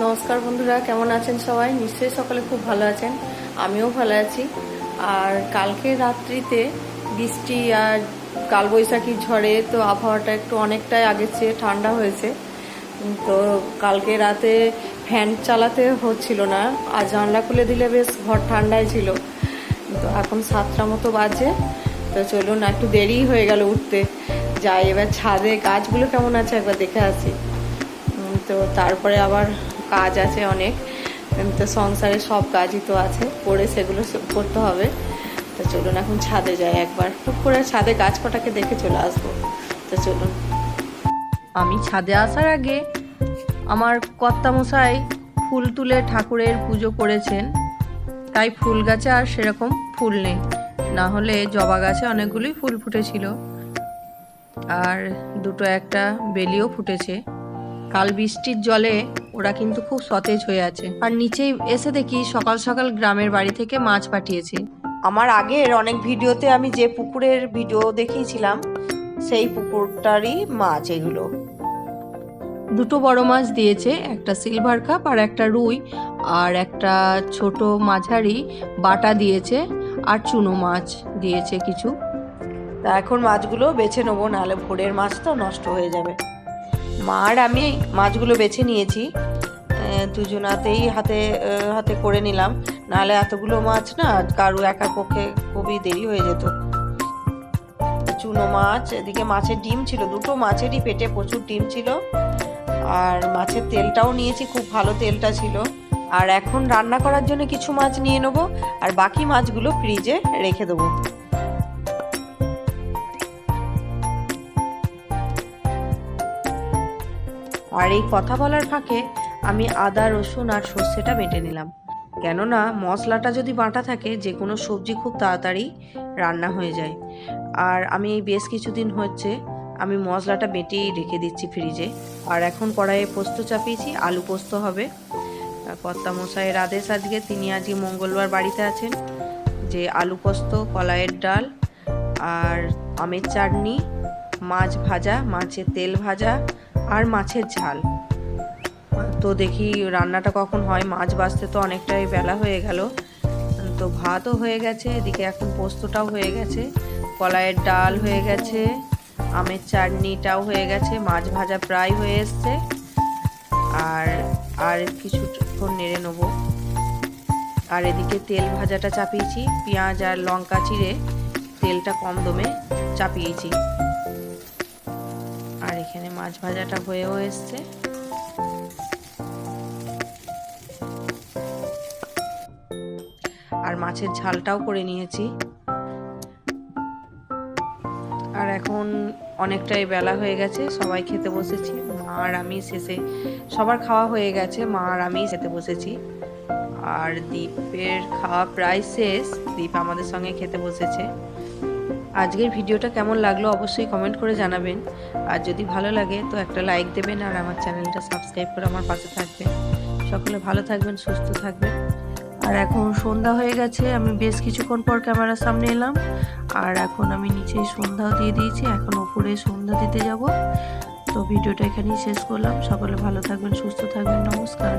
নমস্কার বন্ধুরা, কেমন আছেন সবাই? নিশ্চয়ই সকালে খুব ভালো আছেন। আমিও ভালো আছি। আর কালকে রাত্রিতে বৃষ্টি আর কালবৈশাখী ঝড়ে তো আবহাওয়াটা একটু অনেকটাই আগের চেয়ে ঠান্ডা হয়েছে। তো কালকে রাতে ফ্যান চালাতে হচ্ছিল না, আর জানলা খুলে দিলে বেশ ঘর ঠান্ডায় ছিল। তো এখন সাতটা মতো বাজে। তো চলুন, একটু দেরি হয়ে গেল উঠতে। যাই, এবার ছাদে গাছগুলো কেমন আছে একবার দেখে আসি। তো তারপরে আবার কাজ আছে অনেক। তো সংসারে সব কাজই তো আছে। করে সেগুলো করতে হবে। তো চলুন এখন ছাদে যাই একবার। টুক করে ছাদে গাছ কটাকে দেখে চলে আসব। তো চলুন। আমি ছাদে আসার আগে আমার কর্তামশাই ফুল তুলে ঠাকুরের পুজো করেছেন। তাই ফুল গাছে আর সেরকম ফুল নেই। না হলে জবা গাছে অনেকগুলোই ফুল ফুটেছিল। আর দুটো একটা বেলিও ফুটেছে। কাল বৃষ্টির জলে ওরা কিন্তু খুব সতেজ হয়ে আছে। আর নিচেই এসে দেখি সকাল সকাল গ্রামের বাড়ি থেকে মাছ পাঠিয়েছে। আমার আগের অনেক ভিডিওতে আমি যে পুকুরের ভিডিও দেখিয়েছিলাম সেই পুকুরটারই মাছ এগুলো। দুটো বড় মাছ দিয়েছে একটা সিলভার কাপ আর একটা রুই আর একটা ছোট মাঝারি বাটা দিয়েছে আর চুনো মাছ দিয়েছে কিছু। তা এখন মাছগুলো বেছে নেব নাহলে ভোরের মাছ তো নষ্ট হয়ে যাবে। মা আর আমি মাছগুলো বেছে নিয়েছি। দুজনাতেই হাতে হাতে করে নিলাম। নাহলে এতগুলো মাছ না, কারু একার পক্ষে খুবই দেরি হয়ে যেত। চুনো মাছ, এদিকে মাছের ডিম ছিল, দুটো মাছেরই পেটে প্রচুর ডিম ছিল। আর মাছের তেলটাও নিয়েছি, খুব ভালো তেলটা ছিল। আর এখন রান্না করার জন্য কিছু মাছ নিয়ে নেব, আর বাকি মাছগুলো ফ্রিজে রেখে দেবো। আর এই কথা বলার ফাঁকে আমি আদা, রসুন আর সর্ষেটা বেটে নিলাম। কেননা মশলাটা যদি বাটা থাকে, যে কোনো সবজি খুব তাড়াতাড়ি রান্না হয়ে যায়। আর আমি এই বেশ কিছুদিন হচ্ছে আমি মশলাটা বেটেই রেখে দিচ্ছি ফ্রিজে। আর এখন কড়াইয়ে পোস্ত চাপিয়েছি, আলু পোস্ত হবে। কর্তা মশাইয়ের আদেশ আজকে, তিনি আজকে মঙ্গলবার বাড়িতে আছেন। যে আলু পোস্ত, কলাইয়ের ডাল আর আমের চাটনি, মাছ ভাজা, মাছের তেল ভাজা আর মাছের ঝাল। তো দেখি রান্নাটা কখন হয়। মাছ বাছতে তো অনেকটাই বেলা হয়ে গেল। তো ভাতও হয়ে গেছে, এদিকে এখন পোস্তটাও হয়ে গেছে। কলাইয়ের ডাল হয়ে গেছে, আমের চাটনিটাও হয়ে গেছে, মাছ ভাজা প্রায় হয়ে এসছে। আর আর কিছুক্ষণ নেড়ে নেব। আর এদিকে তেল ভাজাটা চাপিয়েছি, পেঁয়াজ আর লঙ্কা চিড়ে তেলটা কম দমে চাপিয়েছি। এখানে মাছ ভাজাটা হয়েও এসছে। আর মাছের ঝালটাও করে নিয়েছি। আর এখন অনেকটাই বেলা হয়ে গেছে, সবাই খেতে বসেছি। মা আর আমি শেষে, সবার খাওয়া হয়ে গেছে, মা আর আমি খেতে বসেছি। আর দীপের খাওয়া প্রায় শেষ, দীপ আমাদের সঙ্গে খেতে বসেছে। আজকের ভিডিওটা কেমন লাগল অবশ্যই কমেন্ট করে জানাবেন। আর যদি ভালো লাগে তো একটা লাইক দেবেন আর আমার চ্যানেলটা সাবস্ক্রাইব করে আমার পাশে থাকবেন। সকলে ভালো থাকবেন, সুস্থ থাকবেন। আর এখন সন্ধ্যা হয়ে গেছে, আমি বেশ কিছুক্ষণ পর ক্যামেরার সামনে এলাম। আর এখন আমি নিচেই সন্ধ্যাও দিয়ে দিয়েছি, এখন ওপরে সন্ধ্যা দিতে যাব। তো ভিডিওটা এখানেই শেষ করলাম। সকলে ভালো থাকবেন, সুস্থ থাকবেন, নমস্কার।